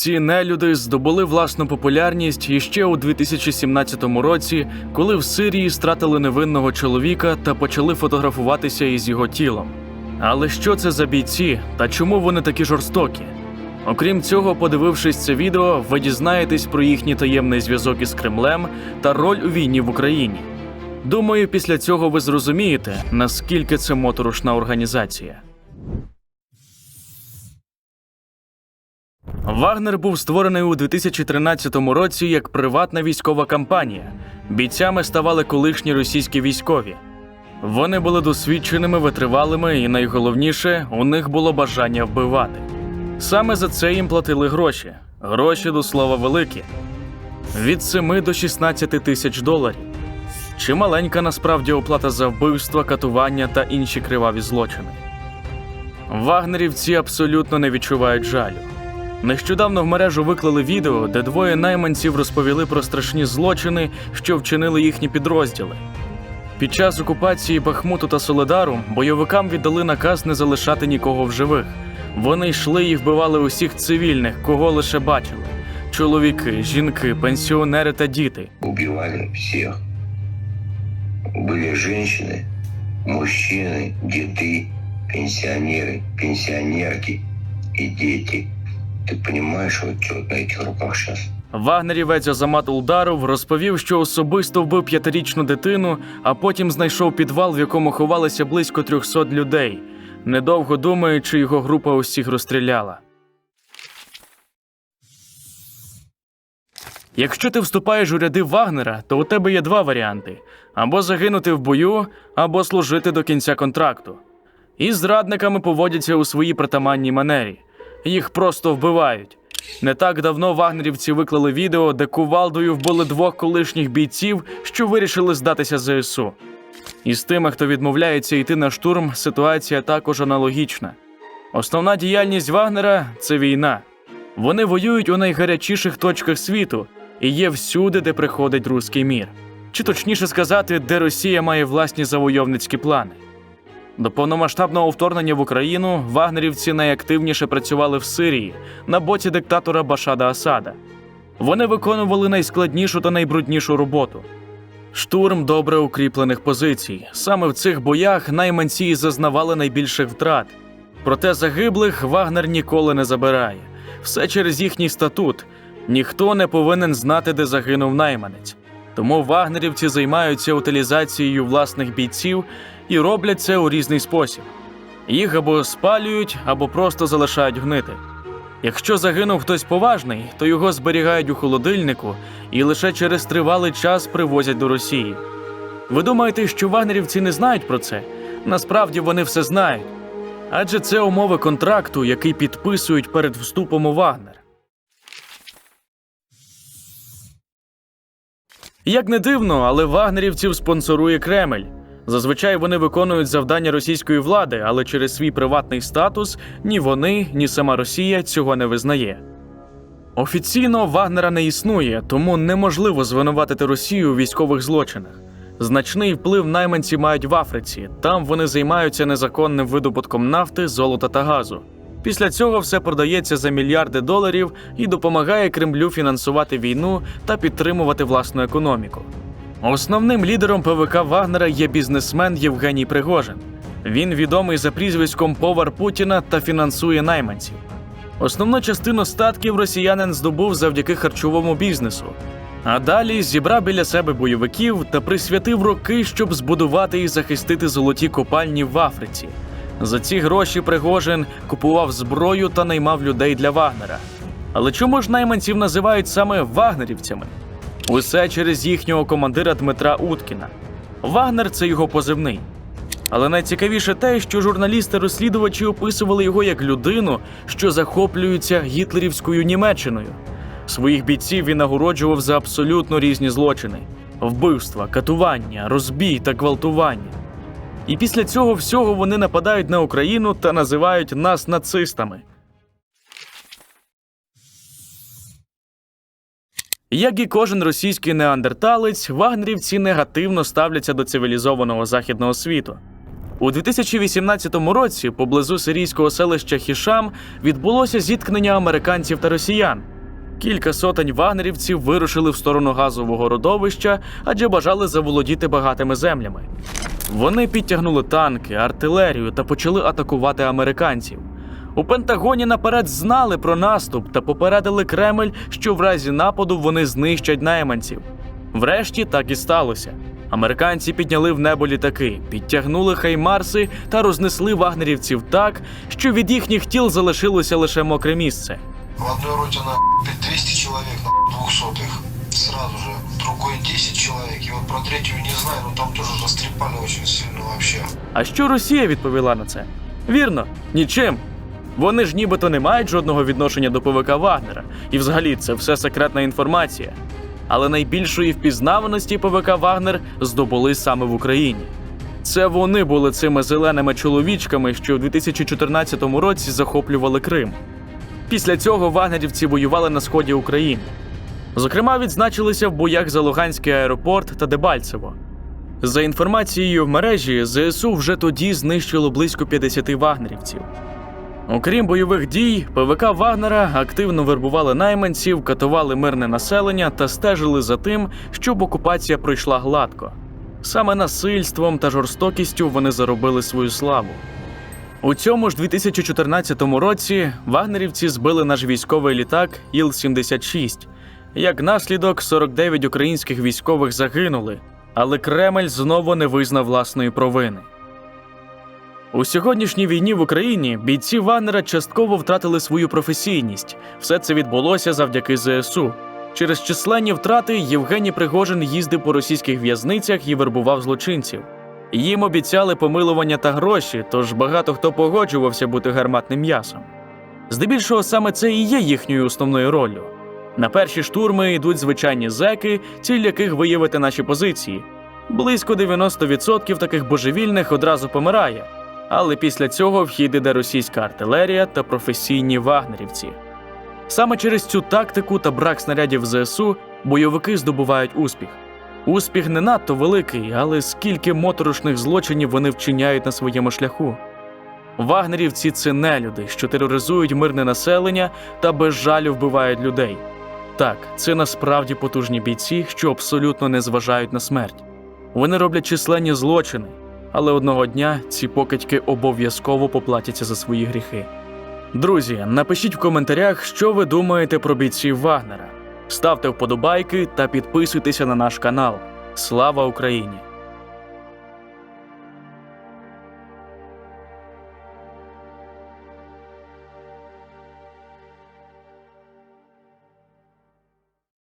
ці нелюди здобули власну популярність іще у 2017 році, коли в Сирії стратили невинного чоловіка та почали фотографуватися із його тілом. Але що це за бійці та чому вони такі жорстокі? Окрім цього, подивившись це відео, ви дізнаєтесь про їхній таємний зв'язок із Кремлем та роль у війні в Україні. Думаю, після цього ви зрозумієте, наскільки це моторошна організація. Вагнер був створений у 2013 році як приватна військова кампанія. Бійцями ставали колишні російські військові. Вони були досвідченими, витривалими, і найголовніше, у них було бажання вбивати. Саме за це їм платили гроші. Гроші до слова великі від 7 до 16 тисяч доларів. Чималенька насправді оплата за вбивства, катування та інші криваві злочини. Вагнерівці абсолютно не відчувають жалю. Нещодавно в мережу виклали відео, де двоє найманців розповіли про страшні злочини, що вчинили їхні підрозділи. Під час окупації Бахмуту та Соледару бойовикам віддали наказ не залишати нікого в живих. Вони йшли і вбивали усіх цивільних, кого лише бачили: чоловіки, жінки, пенсіонери та діти. убивали всех. Были женщины, мужчины, деды, пенсионеры, пенсионерки и дети. Ты понимаешь, вот что на этих руках сейчас? Вагнерівець Азамат Улдаров розповів, що особисто вбив п'ятирічну дитину, а потім знайшов підвал, в якому ховалися близько 300 людей. Недовго думаючи, його група усіх розстріляла. Якщо ти вступаєш у ряди Вагнера, то у тебе є два варіанти: або загинути в бою, або служити до кінця контракту. І зрадниками поводяться у своїй притаманній манері. Їх просто вбивають. Не так давно вагнерівці виклали відео, де кувалдою вбили двох колишніх бійців, що вирішили здатися ЗСУ. І з тими, хто відмовляється йти на штурм, ситуація також аналогічна. Основна діяльність Вагнера це війна. Вони воюють у найгарячіших точках світу і є всюди, де приходить руський мір. Чи точніше сказати, де Росія має власні завойовницькі плани. До повномасштабного вторгнення в Україну вагнерівці найактивніше працювали в Сирії на боці диктатора Башада Асада. Вони виконували найскладнішу та найбруднішу роботу. Штурм добре укріплених позицій. Саме в цих боях найманці зазнавали найбільших втрат. Проте загиблих Вагнер ніколи не забирає. Все через їхній статут. Ніхто не повинен знати, де загинув найманець. Тому вагнерівці займаються утилізацією власних бійців і роблять це у різний спосіб. Їх або спалюють, або просто залишають гнити. Якщо загинув хтось поважний, то його зберігають у холодильнику і лише через тривалий час привозять до Росії. Ви думаєте, що вагнерівці не знають про це? Насправді вони все знають. Адже це умови контракту, який підписують перед вступом у Вагнер. Як не дивно, але вагнерівців спонсорує Кремль. Зазвичай вони виконують завдання російської влади, але через свій приватний статус ні вони, ні сама Росія цього не визнає. Офіційно Вагнера не існує, тому неможливо звинуватити Росію у військових злочинах. Значний вплив найманці мають в Африці. Там вони займаються незаконним видобутком нафти, золота та газу. Після цього все продається за мільярди доларів і допомагає Кремлю фінансувати війну та підтримувати власну економіку. Основним лідером ПВК Вагнера є бізнесмен Євгеній Пригожин. Він відомий за прізвиськом Повар Путіна та фінансує найманців. Основну частину статків росіянин здобув завдяки харчовому бізнесу. А далі зібрав біля себе бойовиків та присвятив роки, щоб збудувати і захистити золоті копальні в Африці. За ці гроші Пригожин купував зброю та наймав людей для Вагнера. Але чому ж найманців називають саме вагнерівцями? Усе через їхнього командира Дмитра Уткіна. Вагнер це його позивний. Але найцікавіше те, що журналісти-розслідувачі описували його як людину, що захоплюється гітлерівською Німеччиною. Своїх бійців він нагороджував за абсолютно різні злочини: вбивства, катування, розбій та гвалтування. І після цього всього вони нападають на Україну та називають нас нацистами. Як і кожен російський неандерталець, вагнерівці негативно ставляться до цивілізованого західного світу. У 2018 році поблизу сирійського селища Хішам відбулося зіткнення американців та росіян. Кілька сотень вагнерівців вирушили в сторону газового родовища, адже бажали заволодіти багатими землями. Вони підтягнули танки, артилерію та почали атакувати американців. У Пентагоні наперед знали про наступ та попередили Кремль, що в разі нападу вони знищать найманців. Врешті так і сталося. Американці підняли в небо літаки, підтягнули хаймарси та рознесли вагнерівців так, що від їхніх тіл залишилося лише мокре місце. В одной роте на 200 человек, на двухсотых сразу же. В другой 10 человек. И вот про третью не знаю, но там тоже растрепали очень сильно вообще. А що Росія відповіла на це? Вірно, нічим. Вони ж нібито не мають жодного відношення до ПВК Вагнера, і взагалі це все секретна інформація. Але найбільшої впізнаваності ПВК Вагнер здобули саме в Україні. Це вони були цими зеленими чоловічками, що в 2014 році захоплювали Крим. Після цього вагнерівці воювали на сході України. Зокрема, відзначилися в боях за Луганський аеропорт та Дебальцево. За інформацією в мережі, ЗСУ вже тоді знищило близько 50 вагнерівців. Окрім бойових дій, ПВК Вагнера активно вербували найманців, катували мирне населення та стежили за тим, щоб окупація пройшла гладко. Саме насильством та жорстокістю вони заробили свою славу. У цьому ж 2014 році вагнерівці збили наш військовий літак Іл-76. Як наслідок, 49 українських військових загинули, але Кремль знову не визнав власної провини. У сьогоднішній війні в Україні бійці Вагнера частково втратили свою професійність. Все це відбулося завдяки ЗСУ. Через численні втрати Євгеній Пригожин їздив по російських в'язницях і вербував злочинців. Їм обіцяли помилування та гроші, тож багато хто погоджувався бути гарматним м'ясом. Здебільшого саме це і є їхньою основною роллю. На перші штурми йдуть звичайні зеки, ціль яких виявити наші позиції. Близько 90% таких божевільних одразу помирає, але після цього в хід іде російська артилерія та професійні вагнерівці. Саме через цю тактику та брак снарядів ЗСУ бойовики здобувають успіх. Успіх не надто великий, але скільки моторошних злочинів вони вчиняють на своєму шляху. Вагнерівці це нелюди, що тероризують мирне населення та без жалю вбивають людей. Так, це насправді потужні бійці, що абсолютно не зважають на смерть. Вони роблять численні злочини, але одного дня ці покидьки обов'язково поплатяться за свої гріхи. Друзі, напишіть в коментарях, що ви думаєте про бійців Вагнера. Ставте вподобайки та підписуйтеся на наш канал. Слава Україні!